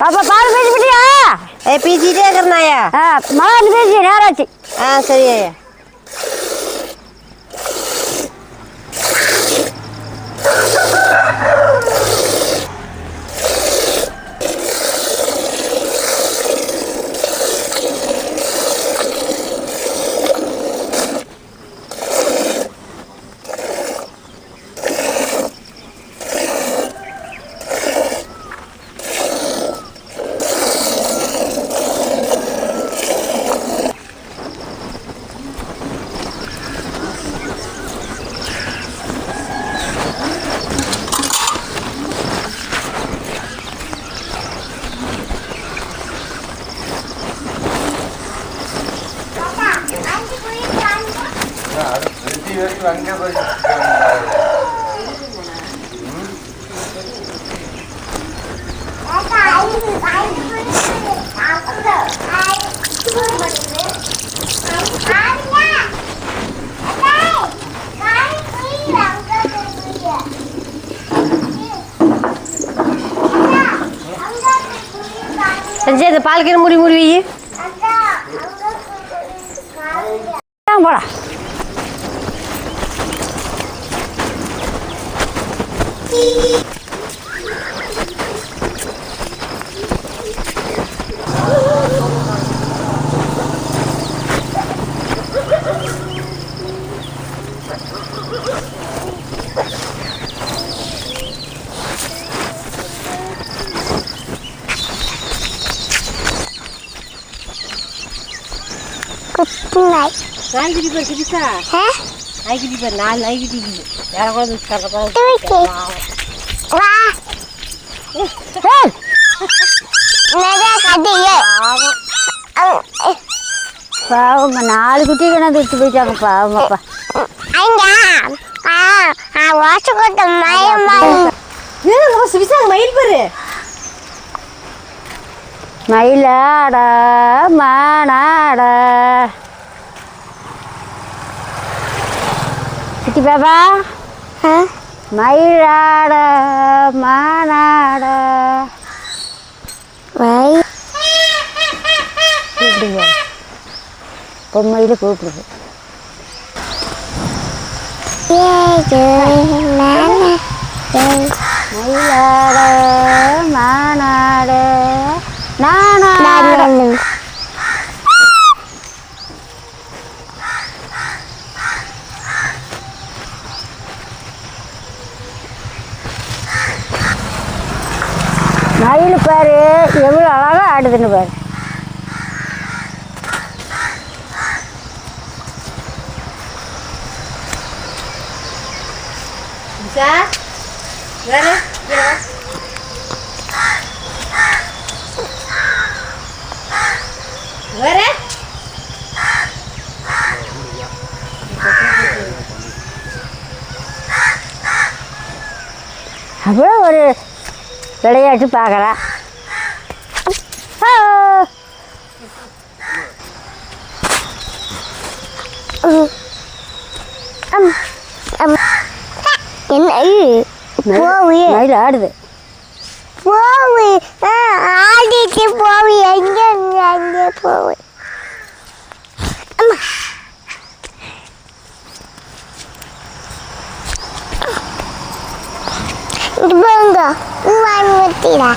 பாப்பா பால் பேசி விட்டியா ஏ பேசிட்டே இருக்கிறனாயா ஆ மழை பேசி நேராச்சு ஆ சரி ஐயா. சரி இந்த பால் கீரை முடி முடி போடா குட்டிநாய் நாய்க்குட்டி பேர் சிரிசா நாய்க்குட்டி பேர் நாலு நாய்க்குட்டி வேற கூட கதையே பாவம்மா நாலு குட்டி கொண்டாந்து விட்டு போயிட்டாங்க சிரிசா மயில் பேரு மயிலாட மானாட குட்டி பாப்பா மயிலாட மானாட. கூப்பிடுங்க பொம்மையில் கூப்பிடுது. மயிலாட மானாட நானாட மயில் பாரு எவ்வளோ அழகா ஆடுதுன்னு பாரு. வேற அவ்வளோ ஒரு விளையாட்டு பார்க்குறா என்ன? மயில் ஆடுது. போவி ஆடிட்டு போவி எங்க அங்கே போவி இது போங்க. வாங்கிட்டீரா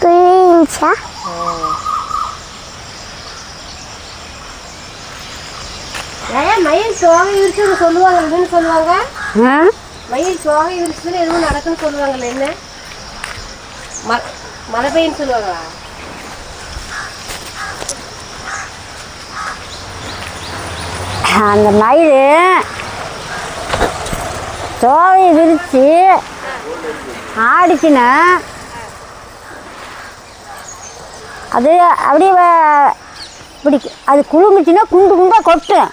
குளிச்சா ஏன் மயில் சோகை விரிச்சுன்னு சொல்லுவாங்க என்னன்னு சொல்லுவாங்க? மயில் சோகை விரிச்சுன்னு எதுவும் நடக்குன்னு சொல்லுவாங்கல்ல என்ன? மழை பெய்யுன்னு சொல்லுவாங்களா? அந்த மயில் தோகையை விரித்து ஆடிச்சுன்னா. அது அப்படியே பிடிக்கும் இப்படி அது குழுங்குச்சுன்னா குண்டு குண்டாக கொட்டும்.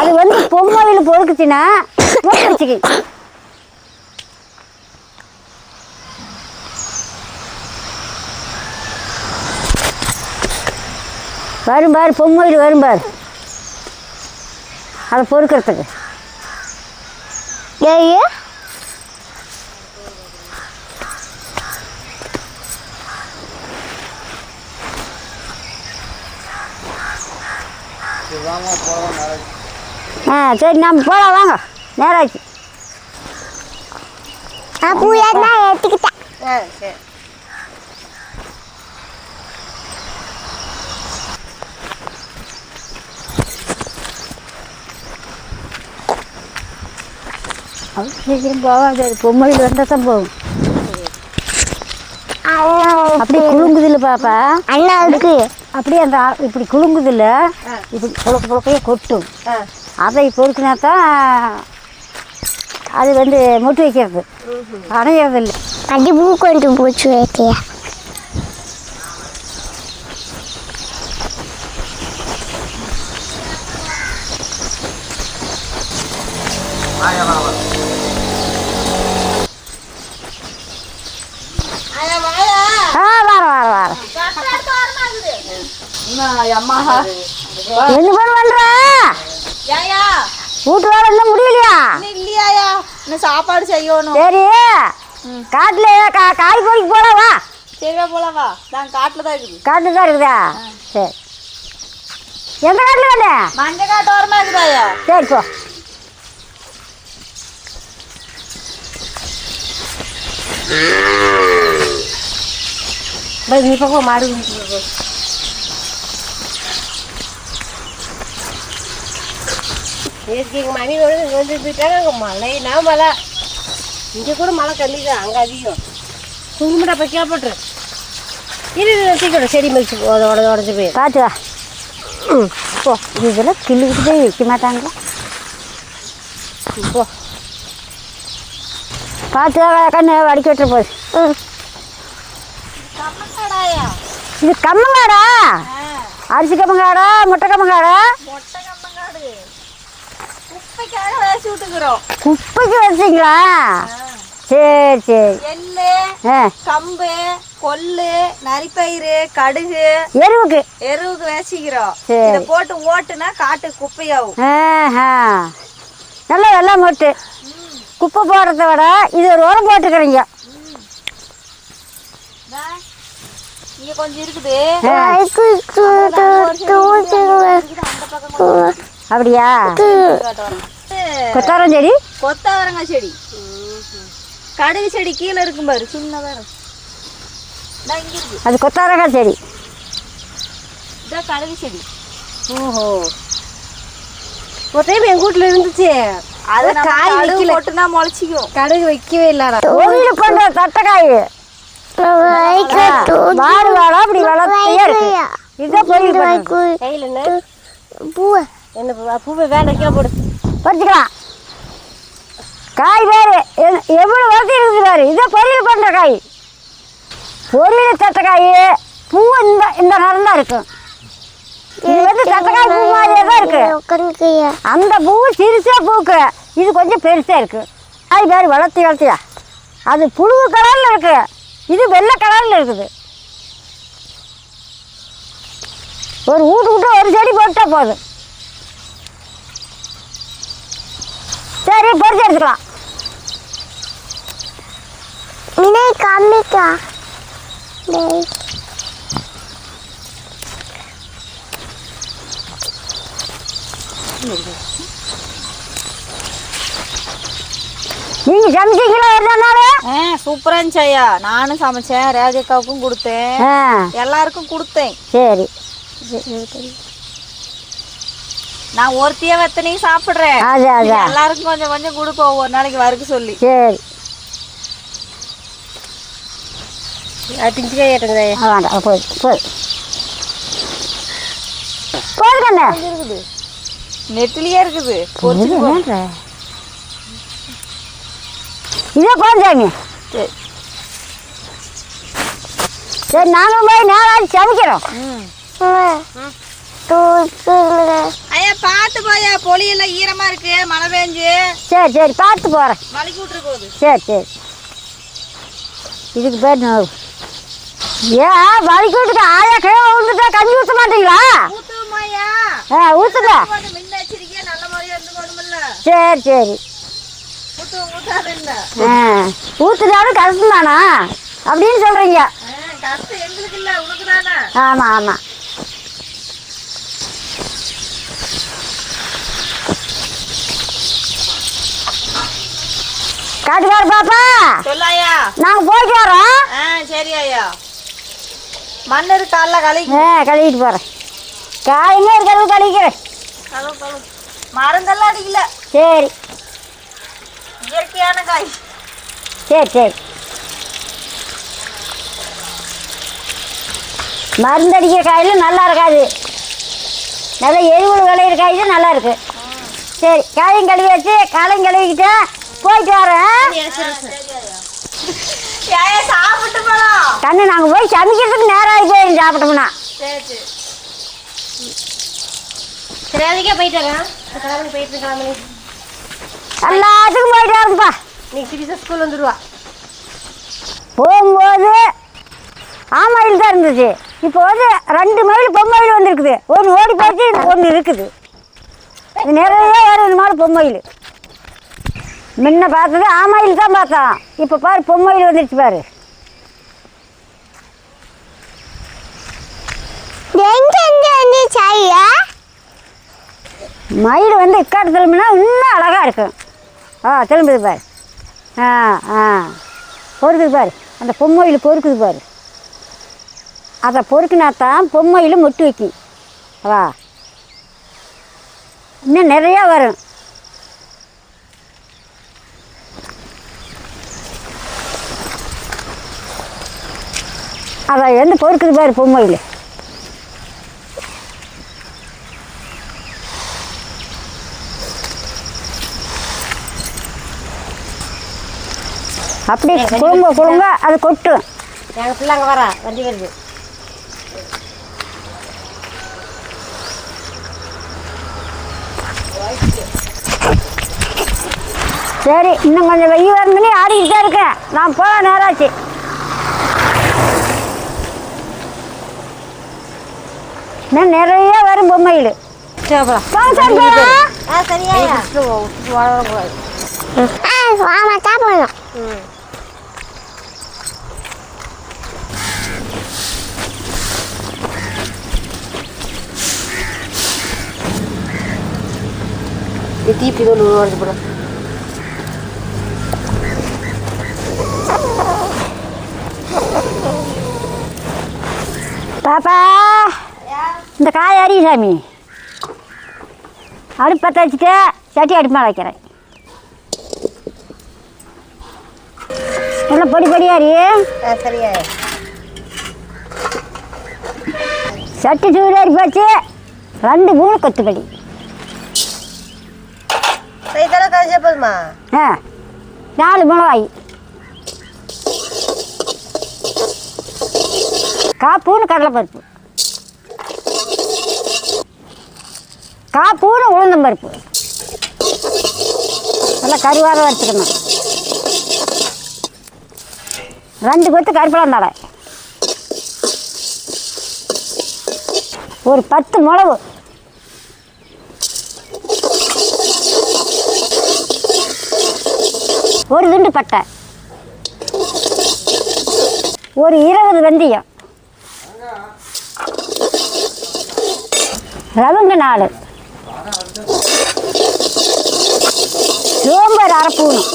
அது வந்து பொம்மையில் பொறுக்குச்சுன்னா மூட்டை வரும் பார் பொம்மையில் வரும் பார். அதை பொறுக்கிறதுக்கு. ஏய். ஆ சரி நம்ம போகலாம் வாங்க. நேராச்சு. நான் பூயா எடுத்துக்கிட்டேன் ஆ சரி சீக்கிரம் போகாது அது பொம்மையில் வந்தால் தான் போகும். அப்படியே குலுங்குதில்ல பாப்பா. அண்ணா இருக்கு அப்படியே அந்த இப்படி குலுங்குதில்ல இப்படி புழக்க புழக்கையே கொட்டும். அதை பொறுக்கினா தான் அது வந்து மொட்டு வைக்கிறது. அணையிறது இல்லை அது பூ கொண்டு போச்சு வைக்கையா? ஆ வார வார வார அம்மா என்ன பண்ண பண்ற ஏயா வீட்டு வேலை இன்னும் முடியலையா? இல்லையாயா? இன்னும் சாப்பாடு செய்யணும். சரி. காட்டில் கா காய் வா. சரிவா போலாம் வா. நான் காட்டில் தான் இருக்குது. காட்டில் தான் இருக்குதா? சரி. எந்த காட்டில் வேணும் மஞ்சள் காட்டு ஓரமா இருக்குதாயா சரி போ. பை, நீ பக்கம் மாடு நேற்றுக்கு எங்கள் மனைவியோட இங்கே வந்து போயிட்டாங்க அங்கே மழைனா மழை? இங்கே கூட மழை கம்மி தான் அங்கே அதிகம். குங்குமட்டா போய் கேள்பட்டுரு இது தீக்கணும் செடி மிதிச்சு உடஞ்சு உடஞ்சி போய் பார்த்து வா ம் போ. இதெல்லாம் கிள்ளிக்கிட்டு வைக்க மாட்டாங்களா போ. பார்த்து கண்ணு வடிக்க விட்டுற போகுது இது கம்மங்காடா? அரிசி கம்மங்காடா மொட்டை கம்மங்காடு? குப்பைக்காக வேசி விட்டுக்கிறோம். குப்பைக்கு வச்சிங்களா சரி சரி. எள்ளு ஆ. கம்பு கொள்ளு நரிப்பயிறு கடுகு. எருவுக்கு. எருவுக்கு வேசிக்கிறோம் சரி. இதை போட்டு ஓட்டுனா காட்டு குப்பையாகும். ஆஹா நல்லா வெள்ளம் போட்டு. குப்பை போடுறத விட இது ஒரு உரம் போட்டுக்கிறீங்க. இந்தா, இங்க கொஞ்சம் இருக்குது. ஆ, அப்படியா? கொத்தாரம் செடி கொத்தவரங்காய் செடி. கடுகு செடி கீழே இருக்கும் பாரு சின்னதா இருக்கும். அது கொத்தாரங்காய் செடி. இதான் கடுகு செடி. ஓஹோ. ஒரு டைம் எங்கள் வீட்டில் இருந்துச்சு. அது காய் வைக்கல. போட்டுனா முளைச்சிக்கும். கடுகு வைக்கவே இல்லாடா. ஒளியில் பண்ணுற தட்டைக்காய். வாடு வாடா அப்படி வளர்த்தியே இருக்கு. என்ன? பூ. என்ன பூவை வேண்டாம் கீழே போடு. பறிச்சுக்கலாம் காய் வேறு எவ்வளோ வளர்த்தி இருக்குது பாரு. இதான் பொரியல் பண்ணுற காய். பொரியல் தட்டைக்காய் பூ இந்த இந்த நிறம் தான் இருக்கும் இது வந்து தட்டைக்காய் பூ மாதிரியே தான் இருக்கு. அந்த பூ சிறுசா பூக்கு. இது கொஞ்சம் பெருசா இருக்கு. காய் பேர் வளர்த்தி. வளர்த்தியா அது புழு கலர்ல இருக்கு. இது வெள்ளை கலர்ல இருக்குது. ஒரு வீட்டு விட்டு ஒரு செடி போட்டா போதும். சரி பொறிச்சு எடுத்துக்கலாம். வினை காமிக்கா. நீங்க சமைச்சீங்களா ஒரு நாள்? சூப்பரா இருந்துச்சு ஐயா. நானும் சமைச்சேன் ரேஜக்காவுக்கும் கொடுத்தேன். எல்லாருக்கும் கொடுத்தேன். சரி. நான் ஒருத்தியே வெத்தனையும் சாப்பிடுறேன். எல்லாருக்கும் கொஞ்சம் கொஞ்சம் கொடுப்போம் ஒவ்வொரு நாளைக்கு வறுக்க சொல்லி. சரி. அது பிஞ்சு காய் ஏட்டுங்க. ஆ, வேண்டாம் அது போதும் போதும். போதும் கண்ணு. இருக்குது? நெட்டிலேயே இருக்குது. இது போதும் சரி. சரி நாங்களும் போய் நேரம் சமைக்கிறோம். ம். ஐயா பார்த்து போயா பொலியெல்லாம் ஈரமா இருக்கு மழை பெஞ்சு. சரி சரி பார்த்து வலிக்கு போகுது சரி சரி. இதுக்கு பேர் ஏன் வலிக்கூட்டுக்கு ஆயா கீழே விழுந்துட்டா கஞ்சி ஊற்ற மாட்டீங்களா? ஆ போடுமில்ல சரி சரி. ஊத்து ஊத்தாத இல்ல ஆ ஊற்றுனாலும் கஷ்டம் தானா அப்படின்னு சொல்கிறீங்க கஷ்டம் எங்களுக்கு இல்ல உனக்கு தானே ஆமாம் ஆமாம் காட்டுக்கார பாப்பா? சொல்லாயா? நாங்கள் போயிட்டு வரோம் சரி ஐயா. மண்ணரு காலைல கலை ஆ கழுவிட்டு போகிறேன் காயங்க இருக்கிறது கழுவிக்கிறேன் கலவு கலவு மருந்தெல்லாம் அடிக்கல. சரி. இயற்கையான காய். சரி சரி. மருந்து அடிக்கிற காயில் நல்லா இருக்காது. நல்லா எரிவுள் விளையிற காய் தான் நல்லா இருக்கு. சரி காயும் கழுவி வச்சு காலையும் கழுவிக்கிட்டேன் போயிட்டு வரேன் சாப்பிட்டு போலாம் கண்ணு நாங்கள் போய் சமைக்கிறதுக்கு நேரம் போயிடும் சாப்பிட்டோம்னா. சரி அதுக்கே போயிட்டு வரேன் கிளம்பி போயிட்டு கிளம்பி எல்லாத்துக்கும் போயிட்டு வரேன்ப்பா. நீ சிரிசா ஸ்கூல் வந்துடுவா போகும்போது ஆமாயில் தான் இருந்துச்சு. இப்போ வந்து ரெண்டு மைல் பொம்மையில் வந்துருக்குது. ஒன்று ஓடி போச்சு ஒன்று இருக்குது. இது நிறைய வருது மாடு பொம்மையில் முன்ன பார்த்தது ஆமாயில் தான் பார்த்தோம் இப்போ பாரு பொம்மையில் வந்துருச்சு பாரு. மயில் வந்து இக்காட்டு திரும்பினா இன்னும் அழகாக இருக்கும் ஆ திரும்புது பாரு. ஆ ஆ. பொறுக்குது பாரு. அந்த பொம்மையில் பொறுக்குது பாரு. அதை பொறுக்குனா தான் பொம்மையில் மொட்டு வைக்கும். வா. இன்னும் நிறையா வரும். அதை வந்து பொறுக்குது பாரு பொம்மையில். அப்படி குழுங்க குழுங்க அது கொட்டும் எங்கள் பிள்ளை அங்கே வரா வண்டி வருது. சரி இன்னும் கொஞ்சம் வெயில் வரணும்னு ஆடிக்கிட்டு இருக்கேன். நான் போக நேராச்சு இன்னும் நிறைய வரும் பொம்மையில். இது தீப்பி ஒன்று உடச்சு போடும் பாப்பா. இந்த காய் அரி சாமி. அடுப்பு பற்ற வச்சுட்டு சட்டி அடுப்பு மேலே வைக்கிறேன். நல்லா பொடி பொடியா அரி ஆ சரியா சட்டி சூடாரி போச்சு ரெண்டு மூணு கொத்துப்படி இதெல்லாம் கழிச்சா போதுமா? ஆ நாலு மிளகாய். காப்பூன்னு கடலைப்பருப்பு. காப்பூன்னு உளுந்தம்பருப்பு நல்லா கருவாக வறுத்துக்கணும். ரெண்டு கொத்து கருப்பலாம் தடை ஒரு பத்து மிளகு ஒரு துண்டு பட்டை. ஒரு இருபது வெந்தயம். ரவுங்க நாலு. சோம்பர் அரை பூணும்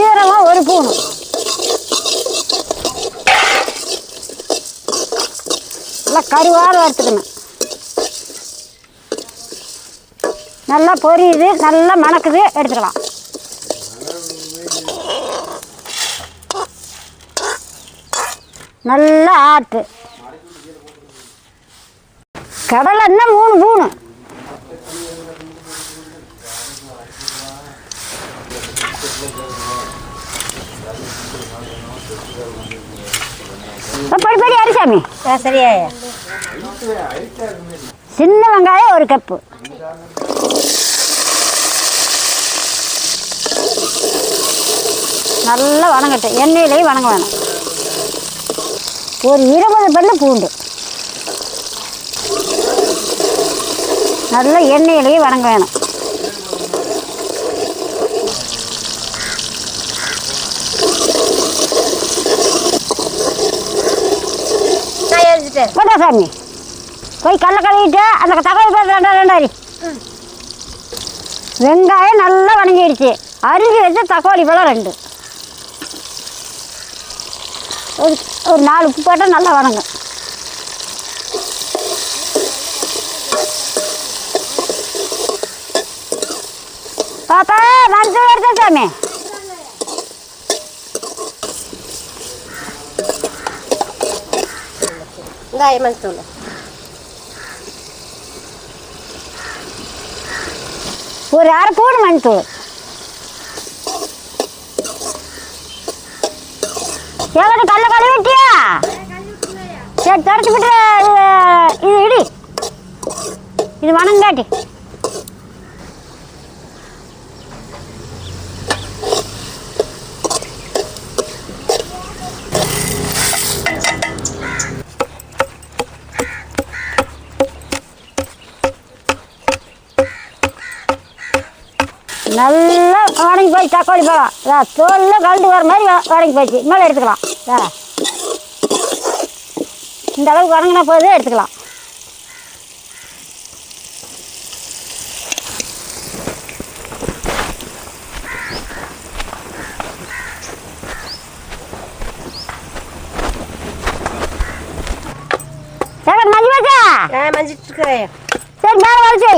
ஈரமாக ஒரு பூணும் நல்லா கருவாறு வறுத்துக்கணும். நல்லா பொரியுது நல்லா மணக்குது எடுத்துக்கலாம். நல்லா ஆட்டு. கடலை என்ன மூணு பூணு படி படி அரிசாமி. சரியா சின்ன வெங்காயம் ஒரு கப்பு. நல்லா வணங்கட்டும். எண்ணெயிலேயே வணங்க வேணும். ஒரு இருபது பல்லு பூண்டு. நல்லா எண்ணெயிலேயே வணங்க வேணும். போட்டா சாமி. போய் கடல கழுவிட்டு அந்த தகவல் பேர் ரெண்டா ரெண்டாரி வெங்காயம் நல்லா வணங்கிடுச்சு அரிஞ்சு வச்ச தக்காளி பழம் ரெண்டு. ஒரு ஒரு நாலு உப்பு போட்டால் நல்லா வணங்கும். பாப்பா மஞ்சள் எடுத்த சாமி மஞ்சள் ஒரு அரை பூடு மஞ்சள் எவ்வளோ கல்ல கழுவி விட்டியா சரி தொடச்சி விட்டு இது இடி இது வணங்காட்டி நல்லா வணங்கி போய் தக்காளி பழம். தோல்ல கலந்து வர மாதிரி வணங்கி போச்சு மேலே எடுத்துக்கலாம். இந்த அளவுக்கு வணங்கின போது எடுத்துக்கலாம். மஞ்சிட்டு இருக்கிறேன் சரி மேலே வரைச்சி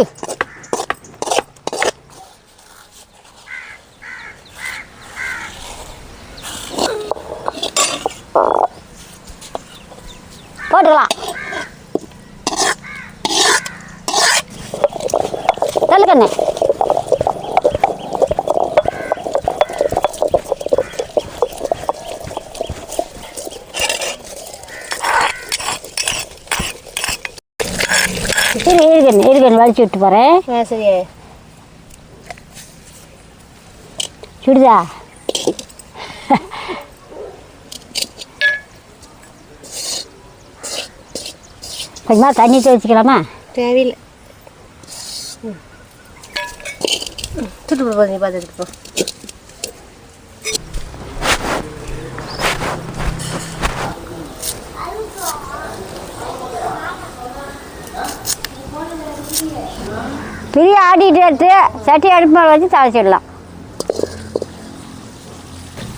போட்டுக்கலாம் தள்ளுக்கண்ணு சரி இருக்கண்ணு இருக்கண்ணு வலிச்சு விட்டு போகிறேன் ஆ சரியா. சுடுதா? கொஞ்சமா தண்ணி வச்சுக்கலாமா தேவையில்லை. எடுத்துட்டு போ நீ பார்த்துட்டு போ பெரிய ஆடிட்டு எடுத்து சட்டி அடுப்பு மேலே வச்சு தாளிச்சிடலாம்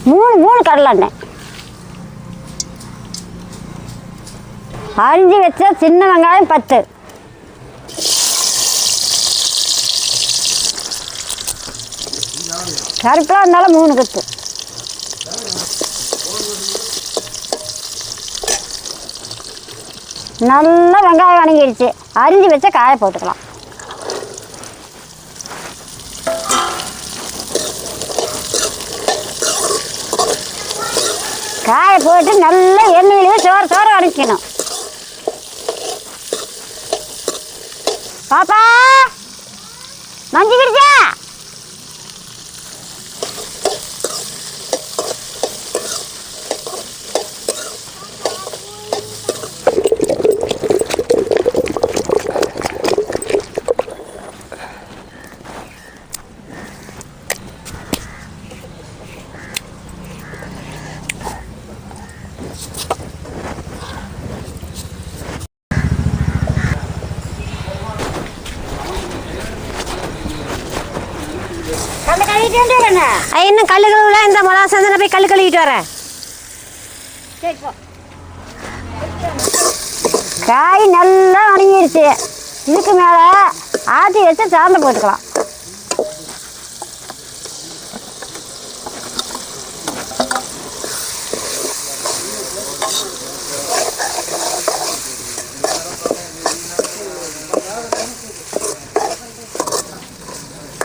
மூணு மூணு கடலை அரிஞ்சு வச்ச சின்ன வெங்காயம் பத்து கருப்பில் இருந்தாலும் மூணு கத்து நல்லா வெங்காயம் வணங்கிடுச்சு அரிஞ்சு வச்ச காய போட்டுக்கலாம். காய போட்டு நல்லா எண்ணெயிலேயே சோறு சோறு வதக்கணும் பாப்பா மஞ்சு கிடிச்சா கல்ல கழுவிட்டு வந்துடுறேண்ணே ஆ இன்னும் கல் மிளகா சந்தன போய் கல் கழுவிட்டு வரேன். சரி போ. காய் நல்லா வணங்கிருச்சு இதுக்கு மேலே ஆற்றி வச்சு சாந்த போட்டுக்கலாம்.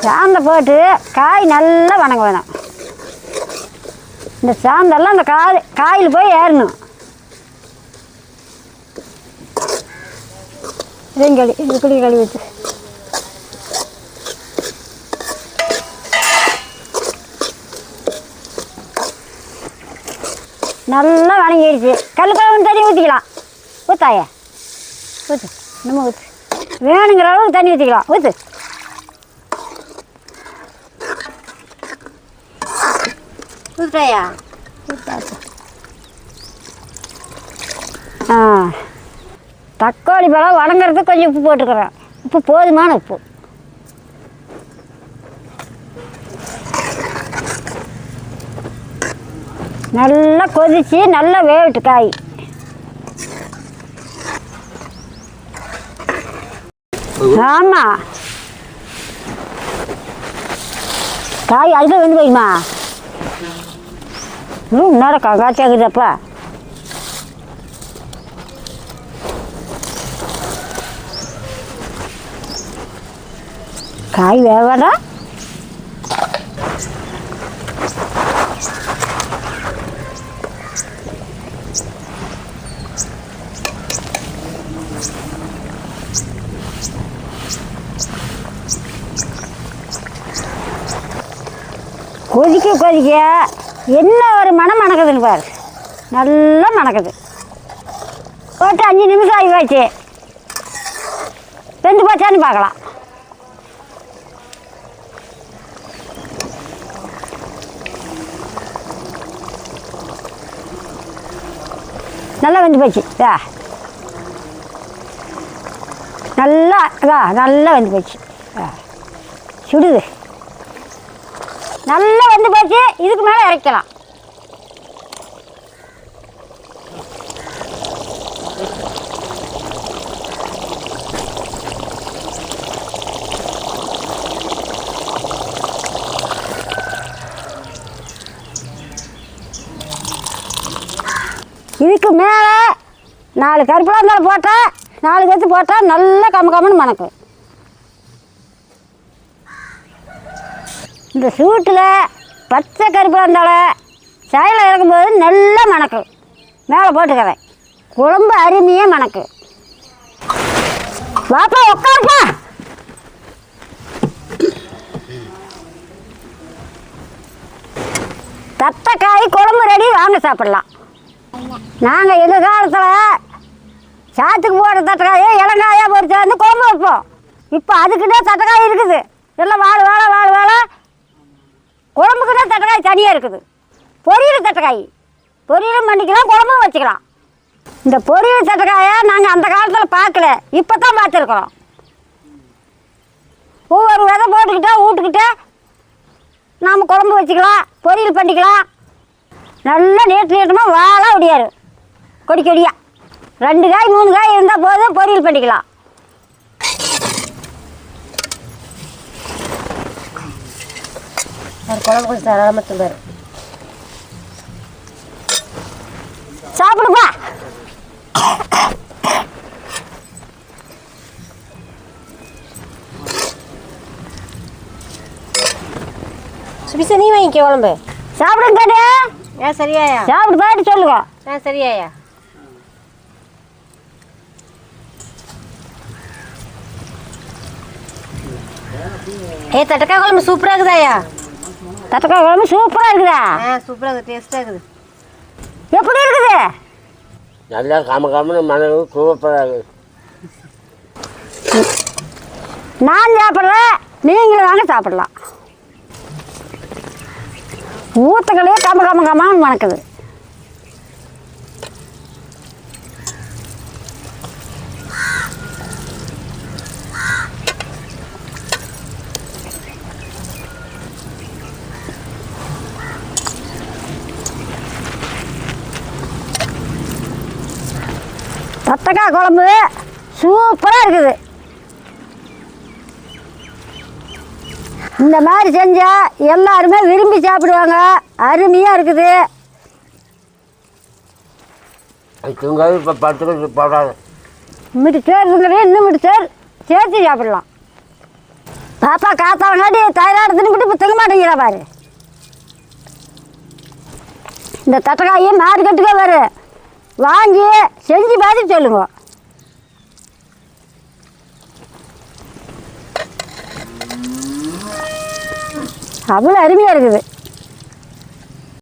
சாந்த போட்டு காய் நல்லா வணங்க வேணும் இந்த சாந்தெல்லாம் அந்த காய் காயில் போய் ஏறணும். இதையும் கழி இது குடி கழுவி வச்சு. நல்லா வணங்கிடுச்சு கல் குழம்பு தண்ணி ஊற்றிக்கலாம் ஊத்தாய? ஊற்று நம்ம ஊற்று வேணுங்கிற அளவுக்கு தண்ணி ஊற்றிக்கலாம் ஊற்று ஊத்துட்டாயா ஆ. தக்காளி பழம் வணங்குறதுக்கு கொஞ்சம் உப்பு போட்டுக்கிறேன். உப்பு போதுமான உப்பு. நல்லா கொதிச்சு நல்லா வேவிட்டு காய். ஆமாம் காய் அதுக்கு வந்து போயுமா இன்னும் முன்னாடி காய்ச்சாக்குதப்பா காய் வேவாடா கொதிக்க கொதிக்க என்ன ஒரு மனம் மணக்குதுன்னு பாரு. நல்லா மணக்குது. போட்டு அஞ்சு நிமிஷம் ஆகி போச்சு. வெந்து போச்சான்னு பார்க்கலாம். நல்லா வெந்து போச்சு. இதா நல்லா இதா நல்லா வெந்து போச்சு. சுடுது. வெந்து போச்சு இதுக்கு மேலே இறக்கலாம். இதுக்கு மேலே நாலு கருப்பில் இருந்தாலும் போட்டால் நாலு கத்து போட்டால் நல்லா கம்ம கம்மன்னு மணக்கும் இந்த சூட்டில் பச்சை கருப்பில் இருந்தாலும் சைடில் இறக்கும்போது நல்லா மணக்கும் மேலே போட்டுக்கிறேன். குழம்பு அருமையாக மணக்கும் வாப்பா உட்காருப்பா. தத்தக்காய் குழம்பு ரெடி வாங்க சாப்பிடலாம். நாங்கள் எங்கள் காலத்தில் சாத்துக்கு போடுற தட்டைக்காயை இளங்காயாக பொறிச்சு வந்து குழம்பு வைப்போம். இப்போ அதுக்குன்னே தட்டைக்காய் இருக்குது. எல்லாம் வாழை வாழ வாழ வாழ. குழம்புக்கு தான் தட்டைக்காய் தனியாக இருக்குது. பொரியல் தட்டைக்காய். பொரியலும் பண்ணிக்கலாம் குழம்பும் வச்சுக்கலாம். இந்த பொரியல் தட்டைக்காயை நாங்கள் அந்த காலத்தில் பார்க்கல. இப்போ தான் பார்த்துருக்குறோம். ஒவ்வொரு விதை போட்டுக்கிட்டே வீட்டுக்கிட்டே நாம் குழம்பு வச்சுக்கலாம் பொரியல் பண்ணிக்கலாம். நல்லா நீட்டு நீட்டமாக வாழ ஒடியாரு. கொடி கொடியாக ரெண்டு காய் மூணு காய் இருந்தால் போதும் பொரியல் பண்ணிக்கலாம். ஒரு குழம்பு கொஞ்சம் தாராளமாக தந்தார் சாப்பிடுப்பா. சுபிசா நீ வாங்கிக்க குழம்பு. சாப்பிடுங்க கேட்டு ஏன் சரியாயா? சாப்பிட்டு பாட்டு சொல்லுங்க. ஆ சரியாயா? ஏ தட்டக்காய் குழம்பு சூப்பராக இருக்குதாயா? தட்டக்காய் குழம்பு சூப்பராக இருக்குதா? ஆ சூப்பராக இருக்குது டேஸ்ட்டாக இருக்குது. எப்படி இருக்குது? நல்லா கம கமன்னு மனது சூப்பராக இருக்குது நான் சாப்பிட்றேன் நீங்களும் வாங்க சாப்பிடலாம். ஊத்தங்களே கம கம கமான்னு மணக்குது தத்தக்காய் குழம்பு. சூப்பராக இருக்குது. இந்த மாதிரி செஞ்சால் எல்லாருமே விரும்பி சாப்பிடுவாங்க. அருமையாக இருக்குது. தூங்காது இப்போ போடாது. இன்னும் சேர் சேர்த்து சாப்பிடலாம். பாப்பா காத்தாங்காட்டி தைராய்டு தின்னுபிட்டு இப்போ தூங்க மாட்டேங்கிறா பாரு. இந்த தட்டைக்காயை மார்க்கெட்டுக்கே வரு வாங்கி செஞ்சு பார்த்து சொல்லுங்க. அவ்வளோ அருமையாக இருக்குது.